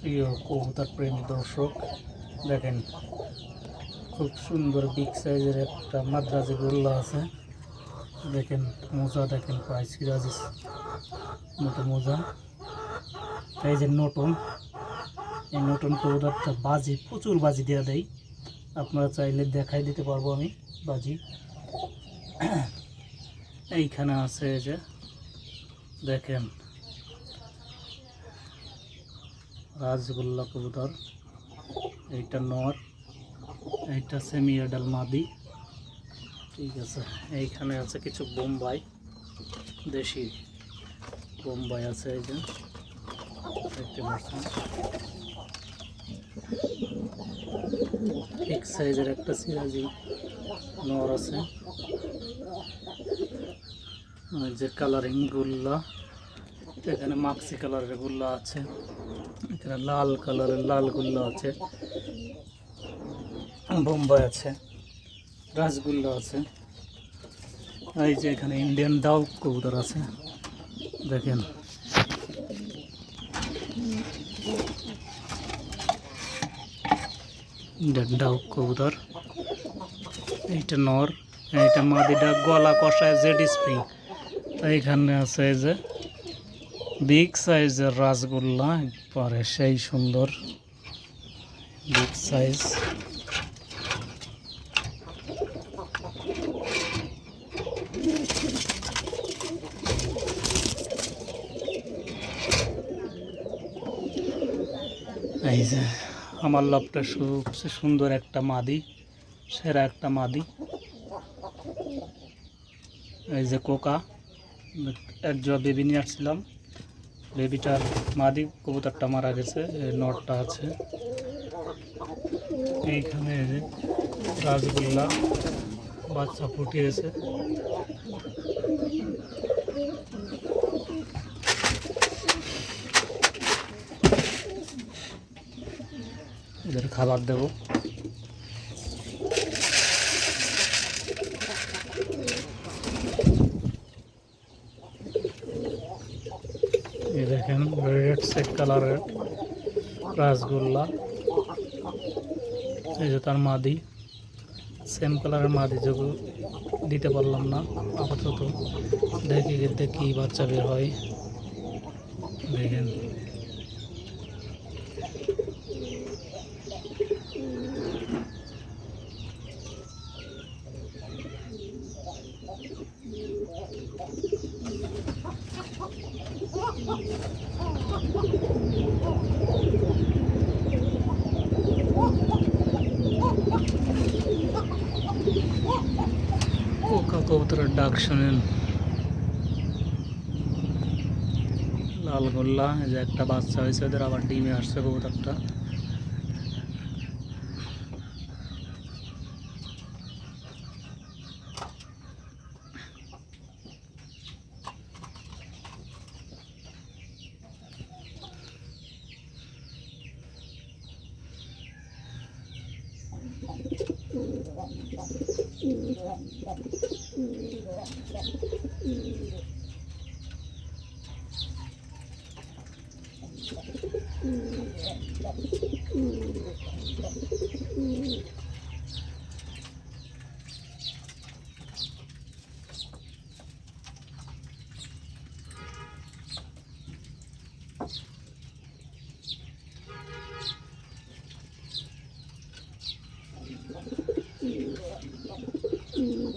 প্রিয় কবুতর প্রেমী দর্শক, দেখেন, খুব সুন্দর বিগ সাইজের একটা মাদ্রাজি গোল্লা আছে। দেখেন, মোজা দেখেন, প্রায় সিরাজিস মতো মোজা। এই যে নতুন, এই নতুন কবুতরটা বাজি, প্রচুর বাজি দেওয়া দেয়। আপনারা চাইলে দেখাই দিতে পারব আমি বাজি। এইখানে আছে যে, দেখেন রাজগোল্লা কবুতর। এইটা নর, এইটা সেমি এডাল মাদি। ঠিক আছে, এইখানে আছে কিছু বোম্বাই, দেশি বোম্বাই আছে এই যে। দেখতে পাচ্ছেন। ঠিক সাইজের একটা সিরাজি নর আছে। যে কালারিং গুল্লা, এখানে মাক্সি কালারের গুল্লা আছে। এখানে লাল কালারের লাল গুল্লা আছে, বোম্বাই আছে, রাসগুল্লা আছে। এই যে এখানে ইন্ডিয়ান ডাউ কবুতর আছে, দেখেন। ইন্ডিয়ান ডাউ কবুতর। এইটা নর এইটা মাদিটা গলা কষায় জেড স্প্রিং। এইখানে আছে যে, বিগ সাইজের রাসগোল্লা পরে সেই সুন্দর বিগ সাইজ এই যে আমার লবটা সবচেয়ে সুন্দর একটা মাদি, সেরা একটা মাদি। এই যে কোকা এক জোড়া বেবি নিয়ে আসছিলাম। বেবিটার মাদি কবুতরটা মারা গেছে নটটা আছে। এইখানে রাসগোল্লা বাচ্চা ফুটিয়েছে। এদের খাবার দেবো এই দেখেন সেট কালারের রাসগোল্লা। এই যে তার মাদি। সেম কালারের মাদি যেগুলো দিতে পারলাম না, আপাতত। দেখি দেখি বাচ্চা বের হয়। দেখেন। শুনেন লালগোল্লা যে একটা বাচ্চা হয়েছে ওদের আবার ডিমে আসছে বহুত Thank you. Mm-hmm.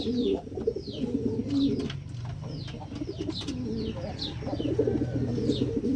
Thank you.